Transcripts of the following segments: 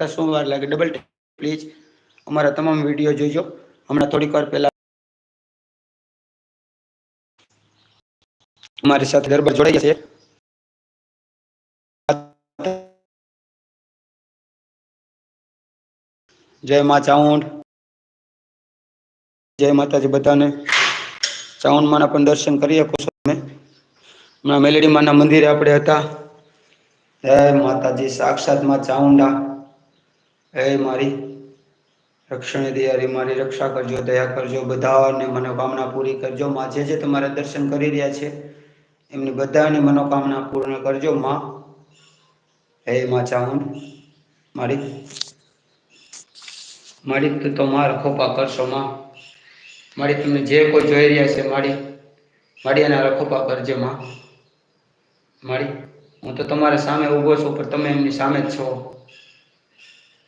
શું વાર લાગે? ડબલ પ્લીઝ અમારા તમામ વીડિયો જોઈજો હમણાં થોડીક વાર પહેલા મારી સાથે ગરબા જોડાઈ છે. જય મા ચાઉંડ જય માતાજી બધાને. ચામુંડ માના પણ દર્શન કરી શકો છો તમે. હમણાં મેલેડી માના મંદિરે આપણે હતા. જય માતાજી, સાક્ષાતમાં ચામુંડા. હે મારી રક્ષણ દિયારી મારી રક્ષા કરજો, દયા કરજો, બધાને મનોકામના પૂરી કરજો. માં જે જે તમારા દર્શન કરી રહ્યા છે, એમની બધાની મનોકામના પૂર્ણ કરજો, માં. હે માં ચાહુન, મારી મારી તો માં રખોપા કરશો, માં. મારી તમે જે કોઈ જોઈ રહ્યા છે, મારી મારી એના રખોપા કરજે, માં. મારી, હું તો તમારા સામે ઊભો છું, પણ તમે એમની સામે જ છો.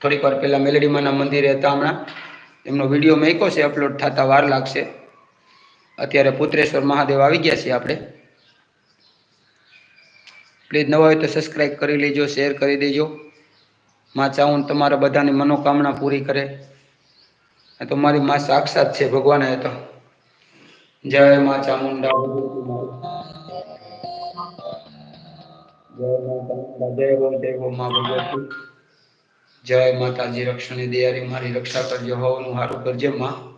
થોડીક વાર પહેલાં મેલડીમાના મંદિરે હતા હમણાં. એમનો વીડિયો મેક્યો છે અપલોડ થતા વાર લાગશે. અત્યારે પુત્રેશ્વર મહાદેવ આવી ગયા છીએ આપણે. પ્લીઝ નવા હોય તો સબસ્ક્રાઈબ કરી લેજો શેર કરી દેજો. માં ચાહું તમારા બધાની મનોકામના પૂરી કરે. તો મારી માં સાક્ષાત છે, ભગવાન એ તો. જય માં ચામુંડા જય. માં ચામુંડા, જય હો હો માં ભગવતી. જય માતાજી, રક્ષણી દયારી, મારી રક્ષા કરજો, હોવાનું સારું કરજે, માં.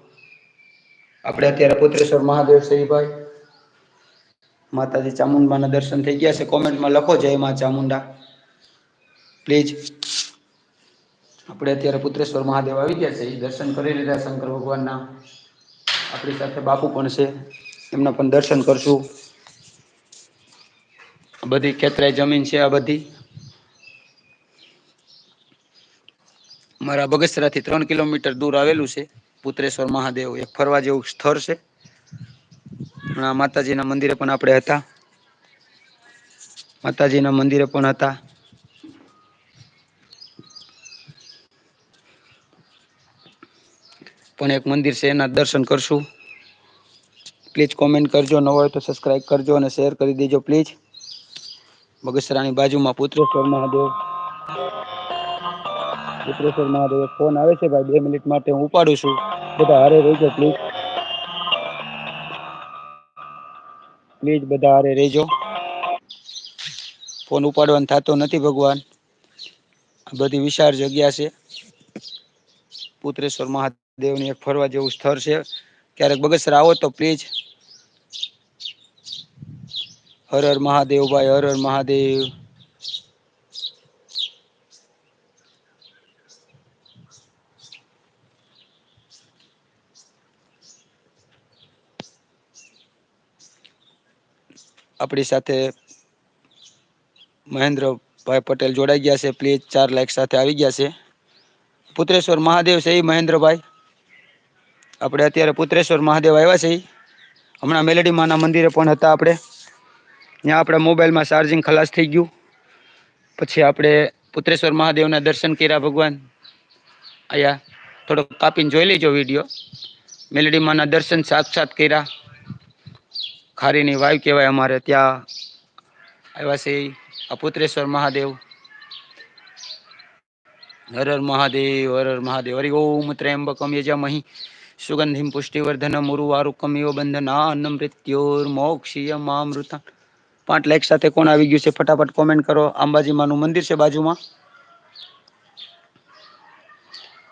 આપણે અત્યારે પુત્રેશ્વર મહાદેવ શ્રીભાઈ માતાજી ચામુંડાના દર્શન થઈ ગયા છે. કોમેન્ટમાં લખો જય માં ચામુંડા. પ્લીઝ. આપણે અત્યારે પુત્રેશ્વર મહાદેવ આવી ગયા છે. એ દર્શન કરી લીધા શંકર ભગવાનના. આપણી સાથે બાપુ પણ છે. એમના પણ દર્શન કરશું. બધી કેતરાય જમીન છે આ બધી. મારા બગસરાથી ત્રણ કિલોમીટર દૂર આવેલું છે, પુત્રેશ્વર મહાદેવ, એક ફરવા જેવું સ્થળ છે. હમણાં માતાજીના મંદિરે પણ આપણે હતા. માતાજીના મંદિરે પણ હતા. પણ એક મંદિર છે, એના દર્શન કરશું. પ્લીઝ કોમેન્ટ કરજો, ન હોય તો સબસ્ક્રાઇબ કરજો અને શેર કરી દેજો પ્લીઝ બગસરાની બાજુમાં પુત્રેશ્વર મહાદેવ. પુત્રેશ્વર મહાદેવ ફોન આવે છે, ભાઈ, બે મિનિટ માટે હું ઉપાડું છું. બધા હારે રહેજો પ્લીઝ પ્લીઝ બધા હારે રહેજો ફોન ઉપાડવાનું થતો નથી ભગવાન. બધી વિશાળ જગ્યા છે. પુત્રેશ્વર મહાદેવની એક ફરવા જેવું સ્થળ છે. ક્યારેક બગસરા આવો તો પ્લીઝ હર હર મહાદેવ, ભાઈ, હર હર મહાદેવ. આપણી સાથે મહેન્દ્રભાઈ પટેલ જોડાઈ ગયા છે. પ્લીઝ ચાર લાખ સાથે આવી ગયા છે. પુત્રેશ્વર મહાદેવ છે મહેન્દ્રભાઈ. આપણે અત્યારે પુત્રેશ્વર મહાદેવ આવ્યા છે. હમણાં મેલેડી માના મંદિરે પણ હતા આપણે. ત્યાં આપણા મોબાઈલમાં ચાર્જિંગ ખલાસ થઈ ગયું. પછી આપણે પુત્રેશ્વર મહાદેવના દર્શન કર્યા ભગવાન. અહીંયા થોડોક કાપીને જોઈ લેજો વીડિયો. મેલેડી માના દર્શન સાક્ષાત કર્યા. ખારીની વાવ કહેવાય અમારે ત્યાં. આવ્યા છે અપુત્રેશ્વર મહાદેવ. હર હર મહાદેવ, હર હર મહાદેવ. હરિ ઓમ ત્ર્યંબકમ યજામહિ. સુગંધિમ પુષ્ટિવર્ધનમ ઉર્વારુકમ ઇવ બંધનાન્નમ મૃત્યોર મોક્ષિયમામૃતા પાંચ લાઈક સાથે કોણ આવી ગયું છે? ફટાફટ કોમેન્ટ કરો. અંબાજીમાંનું મંદિર છે બાજુમાં.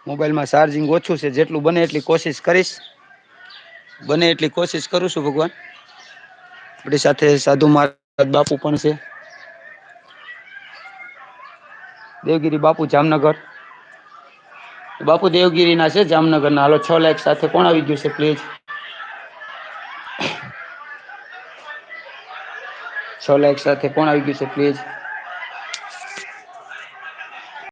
મોબાઈલમાં ચાર્જિંગ ઓછું છે. જેટલું બને એટલી કોશિશ કરીશ. બને એટલી કોશિશ કરું છું ભગવાન. આપણી સાથે સાધુ મહારાજ બાપુ પણ છે. દેવગીરી બાપુ જામનગર. બાપુ દેવગીરીના છે, જામનગરના. હાલો, છ લાખ સાથે કોણ આવી ગયું છે પ્લીઝ છ લાખ સાથે કોણ આવી ગયું છે પ્લીઝ